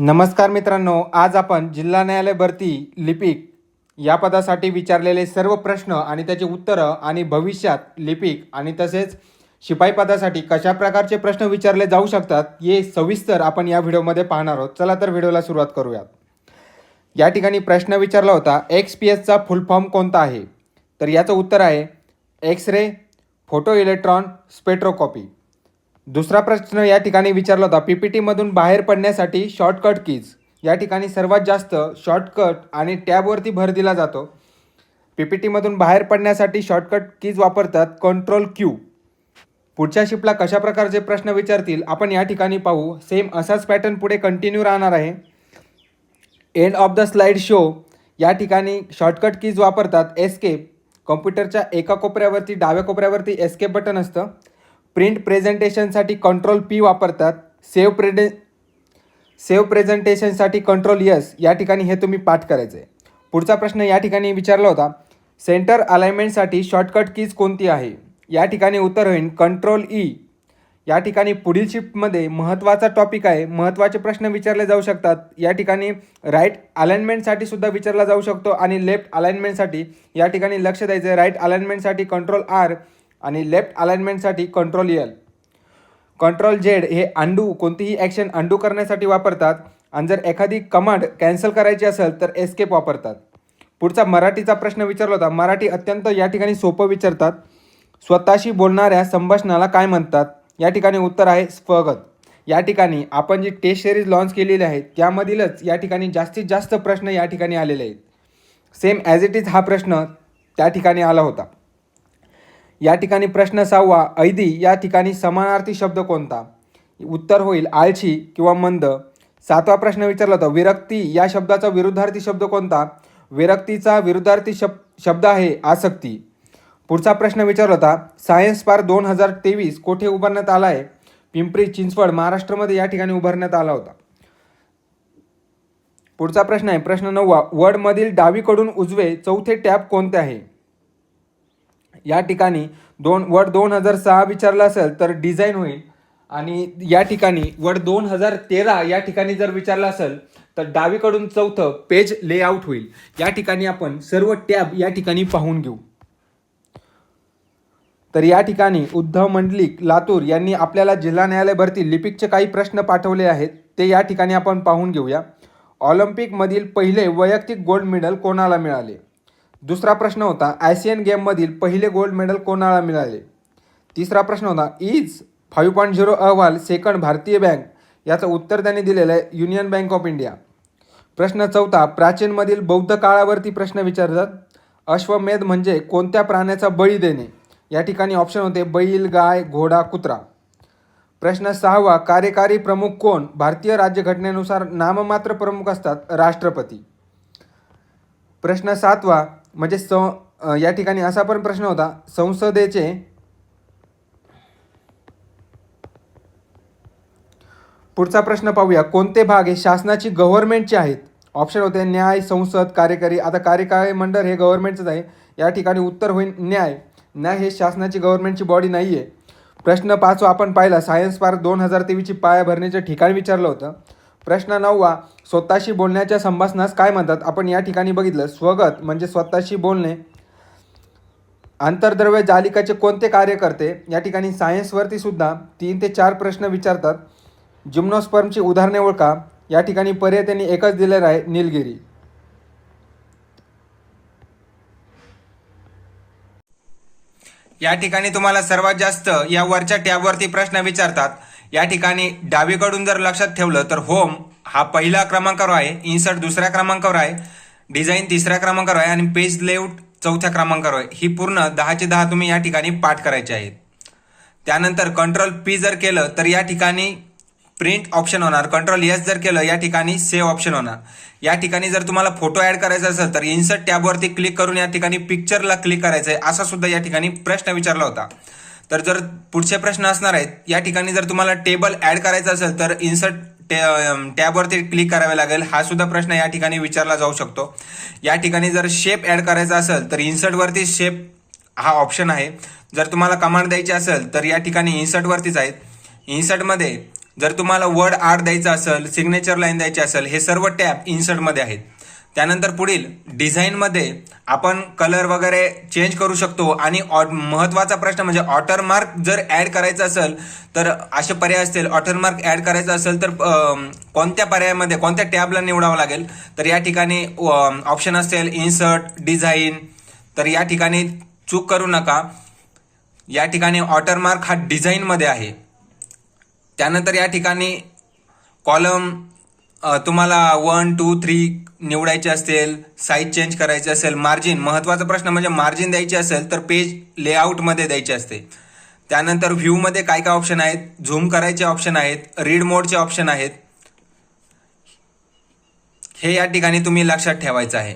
नमस्कार मित्रांनो आज आपण जिल्हा न्यायालय भरती लिपिक या पदासाठी विचारलेले सर्व प्रश्न आणि त्याची उत्तरं आणि भविष्यात लिपिक आणि तसेच शिपाई पदासाठी कशा प्रकारचे प्रश्न विचारले जाऊ शकतात हे सविस्तर आपण या व्हिडिओमध्ये पाहणार आहोत. चला तर व्हिडिओला सुरुवात करूयात. या ठिकाणी प्रश्न विचारला होता एक्स पी एसचा फुल फॉर्म कोणता आहे? तर याचं उत्तर आहे X ray photo electron spectroscopy. दुसरा प्रश्न या ठिकाणी विचारला होता. पी पी टीमधून बाहेर पडण्यासाठी शॉर्टकट कीज या ठिकाणी सर्वात जास्त शॉर्टकट आणि टॅबवरती भर दिला जातो. पी पी टीमधून बाहेर पडण्यासाठी शॉर्टकट कीज वापरतात कंट्रोल क्यू पुढच्या शिपला कशा प्रकारचे प्रश्न विचारतील आपण या ठिकाणी पाहू. सेम असाच पॅटर्न पुढे कंटिन्यू राहणार आहे. End of the slide show या ठिकाणी शॉर्टकट कीज वापरतात. एस्केप कॉम्प्युटरच्या एका कोपऱ्यावरती डाव्या कोपऱ्यावरती एस्केप बटन असतं. प्रिंट प्रेझेंटेशनसाठी कंट्रोल पी वापरतात. सेव्ह प्रेडे सेव्ह प्रेझेंटेशनसाठी कंट्रोल यस या ठिकाणी हे तुम्ही पाठ करायचं आहे पुढचा प्रश्न या ठिकाणी विचारला होता. सेंटर अलाइनमेंटसाठी शॉर्टकट कीज कोणती आहे? या ठिकाणी उत्तर होईल कंट्रोल ई. या ठिकाणी पुढील शिफ्टमध्ये महत्त्वाचा टॉपिक आहे. महत्त्वाचे प्रश्न विचारले जाऊ शकतात. या ठिकाणी राईट अलाइनमेंटसाठी सुद्धा विचारला जाऊ शकतो आणि लेफ्ट अलाइनमेंटसाठी या ठिकाणी लक्ष द्यायचं आहे राईट अलाइनमेंटसाठी कंट्रोल आर आणि लेफ्ट अलाइनमेंटसाठी कंट्रोल एल कंट्रोल जेड हे अंडू कोणतीही ॲक्शन अंडू करण्यासाठी वापरतात. आणि जर एखादी कमांड कॅन्सल करायची असेल तर एस्केप वापरतात. पुढचा मराठीचा प्रश्न विचारला होता. मराठी अत्यंत या ठिकाणी सोपं विचारतात. स्वतःशी बोलणाऱ्या संभाषणाला काय म्हणतात? या ठिकाणी उत्तर आहे स्वगत. या ठिकाणी आपण जी टेस्ट सिरीज लॉन्च केलेली आहे त्यामधीलच या ठिकाणी जास्तीत जास्त प्रश्न या ठिकाणी आलेले आहेत. सेम ॲज इट इज हा प्रश्न त्या ठिकाणी आला होता. या ठिकाणी प्रश्न सहावा ऐदी या ठिकाणी समानार्थी शब्द कोणता? उत्तर होईल आळशी किंवा मंद. सातवा प्रश्न विचारला होता विरक्ती या शब्दाचा विरुद्धार्थी शब्द कोणता? विरक्तीचा विरुद्धार्थी शब शब्द आहे आसक्ती. पुढचा प्रश्न विचारला होता सायन्स पार दोन हजार तेवीस कोठे उभारण्यात आला आहे? पिंपरी चिंचवड महाराष्ट्रामध्ये या ठिकाणी उभारण्यात आला होता. पुढचा प्रश्न आहे प्रश्न नववा वर्डमधील डावीकडून उजवे चौथे टॅब कोणते आहे? या ठिकाणी दोन वड दोन हजार सहा विचारला असेल तर डिझाईन होईल. आणि या ठिकाणी वड दोन हजार तेरा या ठिकाणी जर विचारला असेल तर डावीकडून चौथं पेज लेआउट होईल. या ठिकाणी आपण सर्व टॅब या ठिकाणी पाहून घेऊ. तर या ठिकाणी उद्धव मंडलिक लातूर यांनी आपल्याला जिल्हा न्यायालय भरती लिपिकचे काही प्रश्न पाठवले आहेत. ते या ठिकाणी आपण पाहून घेऊया. ऑलिम्पिकमधील पहिले वैयक्तिक गोल्ड मेडल कोणाला मिळाले? दुसरा प्रश्न होता आशियन गेममधील पहिले गोल्ड मेडल कोणाला मिळाले? तिसरा प्रश्न होता इज फाईव्ह पॉईंट झिरो अहवाल सेकंड भारतीय बँक याचं उत्तर त्यांनी दिलेलं आहे युनियन बँक ऑफ इंडिया. प्रश्न चौथा प्राचीनमधील बौद्ध काळावरती प्रश्न विचारतात अश्वमेध म्हणजे कोणत्या प्राण्याचा बळी देणे? या ठिकाणी ऑप्शन होते बैल गाय घोडा कुत्रा. प्रश्न सहावा कार्यकारी प्रमुख कोण? भारतीय राज्यघटनेनुसार नाममात्र प्रमुख असतात राष्ट्रपती. प्रश्न सातवा म्हणजे स या ठिकाणी असा पण प्रश्न होता संसदेचे पुढचा प्रश्न पाहूया. कोणते भाग हे शासनाची गव्हर्नमेंटचे आहेत? ऑप्शन होते न्याय संसद कार्यकारी. आता कार्यकारी मंडळ हे गव्हर्नमेंटचंच आहे. या ठिकाणी उत्तर होईल न्याय. न्याय हे शासनाची गव्हर्नमेंटची बॉडी नाही आहे प्रश्न पाचवा आपण पाहिला. सायन्स पार्क दोन हजार तेवीसची पाया भरण्याचं ठिकाण विचारलं होतं. प्रश्न नववा स्वतःशी बोलण्याच्या संभाषणास काय म्हणतात? आपण या ठिकाणी बघितलं. स्वगत म्हणजे स्वतःशी बोलणे. आंतरद्रव्य जालिकाचे कोणते कार्य करते? या ठिकाणी सायन्सवरती सुद्धा तीन ते चार प्रश्न विचारतात. जिम्नोस्पर्मची उदाहरणे ओळखा. या ठिकाणी पर्याय त्यांनी एकच दिलेला आहे निलगिरी. या ठिकाणी तुम्हाला सर्वात जास्त या वरच्या टॅबवरती प्रश्न विचारतात. या ठिकाणी डावीकडून जर लक्षात ठेवलं तर होम हा पहिला क्रमांकावर आहे इन्सर्ट दुसऱ्या क्रमांकावर आहे डिझाईन तिसऱ्या क्रमांकावर आहे आणि पेज लेआउट चौथ्या क्रमांकावर आहे. ही पूर्ण दहाचे दहा तुम्ही या ठिकाणी पाठ करायचे आहेत. त्यानंतर कंट्रोल पी जर केलं तर या ठिकाणी प्रिंट ऑप्शन होणार. कंट्रोल एस जर केलं या ठिकाणी सेव्ह ऑप्शन होणार. या ठिकाणी जर तुम्हाला फोटो ॲड करायचा असेल तर इन्सर्ट टॅबवरती क्लिक करून या ठिकाणी पिक्चरला क्लिक करायचं आहे असा सुद्धा या ठिकाणी प्रश्न विचारला होता. तर जर पुढचे प्रश्न असणार आहेत या ठिकाणी जर तुम्हाला टेबल ऍड करायचं असेल तर इन्सर्ट टॅबवरती क्लिक करावे लागेल. हा सुद्धा प्रश्न या ठिकाणी विचारला जाऊ शकतो. या ठिकाणी जर शेप ऍड करायचा असेल तर इन्सर्टवरती शेप हा ऑप्शन आहे. जर तुम्हाला कमांड द्यायची असेल तर या ठिकाणी इन्सर्टवरतीच आहेत इन्सर्टमध्ये जर तुम्हाला वर्ड आर्ट द्यायचा असेल सिग्नेचर लाईन द्यायची असेल हे सर्व टॅब इन्सर्टमध्ये आहेत. त्यानंतर पुढील डिझाईनमध्ये आपण कलर वगैरे चेंज करू शकतो. आणि ऑ- महत्त्वाचा प्रश्न म्हणजे ऑटरमार्क जर ॲड करायचं असेल तर असे पर्याय असतील. ऑटरमार्क ॲड करायचं असेल तर कोणत्या पर्यायामध्ये कोणत्या टॅबला निवडावं लागेल? तर या ठिकाणी ऑप्शन असेल इन्सर्ट डिझाईन तर या ठिकाणी चूक करू नका. या ठिकाणी ऑटरमार्क हा डिझाईनमध्ये आहे. त्यानंतर या ठिकाणी कॉलम तुम्हाला वन टू थ्री निवडायचे असेल साईज चेंज करायचे असेल मार्जिन महत्त्वाचा प्रश्न म्हणजे मार्जिन द्यायची असेल तर पेज लेआउटमध्ये द्यायचे असते. त्यानंतर व्ह्यूमध्ये काय काय ऑप्शन आहेत? झूम करायचे ऑप्शन आहेत रीड मोडचे ऑप्शन आहेत. हे या ठिकाणी तुम्ही लक्षात ठेवायचं आहे.